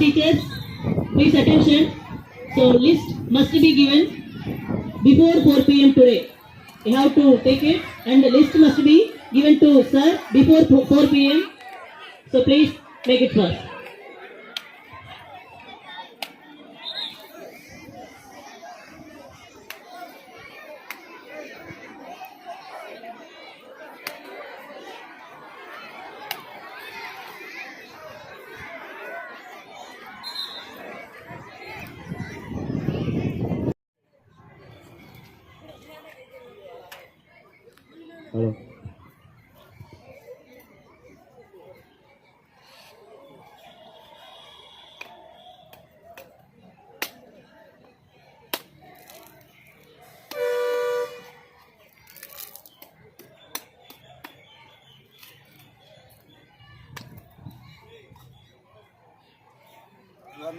Teachers, please attention. So list must be given before 4 p.m. today. You have to take it and the list must be given to sir before 4 p.m. So please make it fast.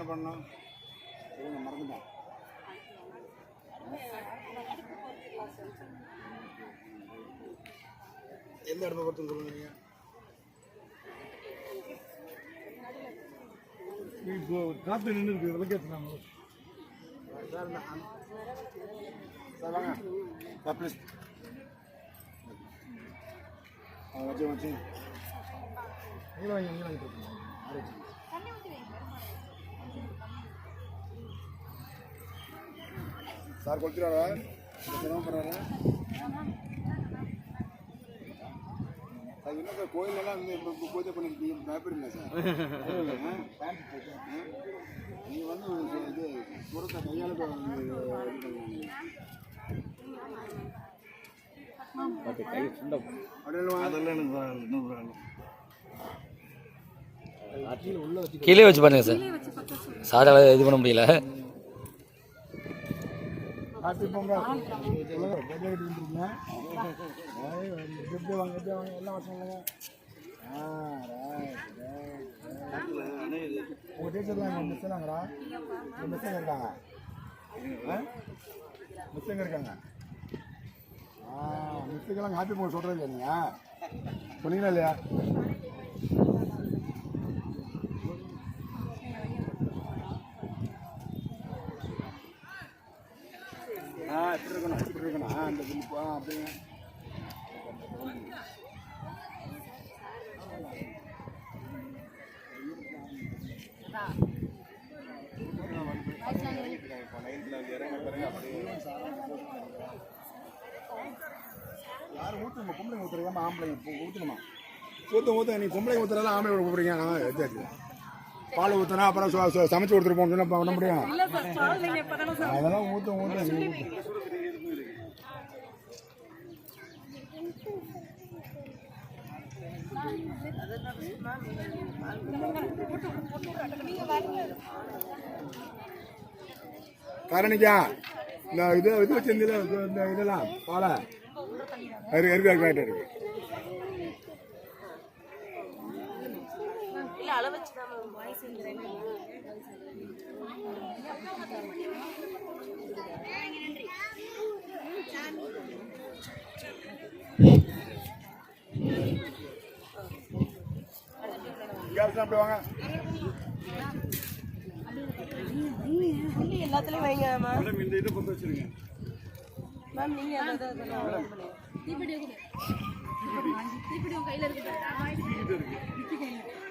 என்ன பண்ணோம் சொல்லுங்க மறந்துட்டேன். எந்த இடத்த பொறுத்து சொல்லுங்க இப்போ காத்து நின்று இருக்கு விளக்கேற்றினாங்க சார் சார் வாங்க. சார் ப்ளீஸ் வச்சு வச்சு. நீங்க வாங்க நீங்க வாங்க சார் கொடுத்துருவாரா சிரமப்படுறாரா சார் என்ன சார் கோயிலெல்லாம் வந்து இப்போ பூஜை பண்ணிருக்கீங்க? பயப்படுறீங்களா சார். நீங்கள் வந்து இது சுரத்தை கையால் இது பண்ணுவீங்க அதெல்லாம் எனக்கு கீழே வச்சு பாருங்க சார். சாரால இது பண்ண முடியல. ஹாப்பி பொங்கல் சொல்லுங்க எப்படி வாங்க எப்படி வாங்க எல்லாம் ரைட் ரைட் உங்கள் டீச்சர்லாம் எங்கள் மிஸ் என்னாங்கடா உங்கள் மிஸ் எங்கே இருக்காங்க ஆ மிஸ் எங்கே இருக்காங்க ஆ மிஸ்ஸுக்கெல்லாம் ஹாப்பி பொங்கல் சொல்கிறது இல்லையா சொன்னீங்களா இல்லையா ஆ இப்படி இருக்கணும் இப்படி இருக்கணும். ஆ அந்த குளிப்பு ஆ அப்படிங்க யாரும் ஊற்றுங்க பொம்பளை ஊற்றுறதாம ஆம்பளை ஊற்றணுமா ஊற்ற ஊற்ற நீ பொம்பளை ஊற்றுறதால ஆம்பளை கூப்பிடுறீங்க ஆ எடுத்தாச்சு பால் ஊற்றினா அப்புறம் சமைச்சு கொடுத்துட்டு போகணும்னு பண்ண முடியும் அதெல்லாம் ஊற்ற ஊற்ற காரணிக்கா இந்த இது இது வச்சிருந்தீல இந்த இதெல்லாம் பாலை? இருக்கு இருக்கு இருக்கு இருக்கு கேப்ஸ் அப்படி வாங்க எல்லாத்துலயும் வைங்க மேம் மேடம் இந்த இதை பொறுத்து வச்சிருங்க. மேம் நீங்க அதெல்லாம் சுகன்யா மேம் தண்ணி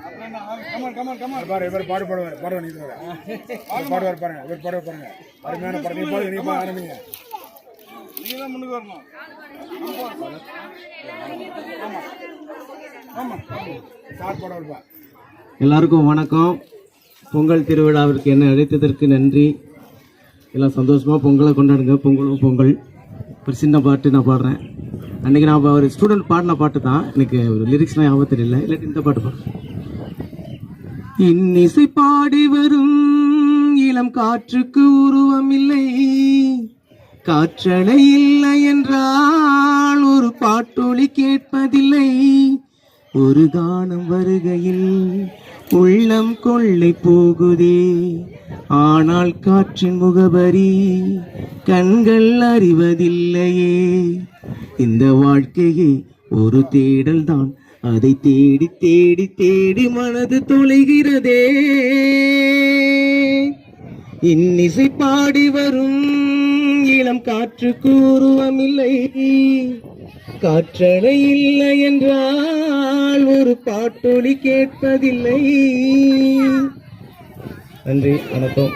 பாரு இவர் பாடு பாடுவார். பாடுவார் நீ பாடுவார் பாருங்க இவர் பாடுவார் பாருங்க. அருமையான நீ நீ பாடு ஆரம்பிங்க. முன்னுக்கு வரணும் சார் எல்லாருக்கும் வணக்கம். பொங்கல் திருவிழாவிற்கு என்னை அழைத்ததற்கு நன்றி. எல்லாம் சந்தோஷமாக பொங்கலை கொண்டாடுங்க. பொங்கலும் பொங்கல். ஒரு சின்ன பாட்டு நான் பாடுறேன். அன்றைக்கி நான் ஒரு ஸ்டூடெண்ட் பாடின பாட்டு தான். எனக்கு ஒரு லிரிக்ஸ்லாம் ஞாபகம் தெரியல இல்லாட்டி இந்த பாட்டு பாடுறேன் இன்னிசை பாடி வரும். இளம் காற்றுக்கு உருவம் இல்லை காற்றலை இல்லை என்றால் ஒரு பாட்டொளி கேட்பதில்லை. ஒரு கானம் வருகையில் உள்ளம் கொள்ளை போகுதே. ஆனால் காற்றின் முகவரி கண்கள் அறிவதில்லையே. இந்த வாழ்க்கையே ஒரு தேடல் தான் அதை தேடி தேடி தேடி மனது தொலைகிறதே. இன்னிசை பாடி வரும் இளம் காற்று கூறுவமில்லை. காற்றலை இல்லை என்றால் ஒரு பாட்டொலி கேட்பதில்லை. நன்றி வணக்கம்.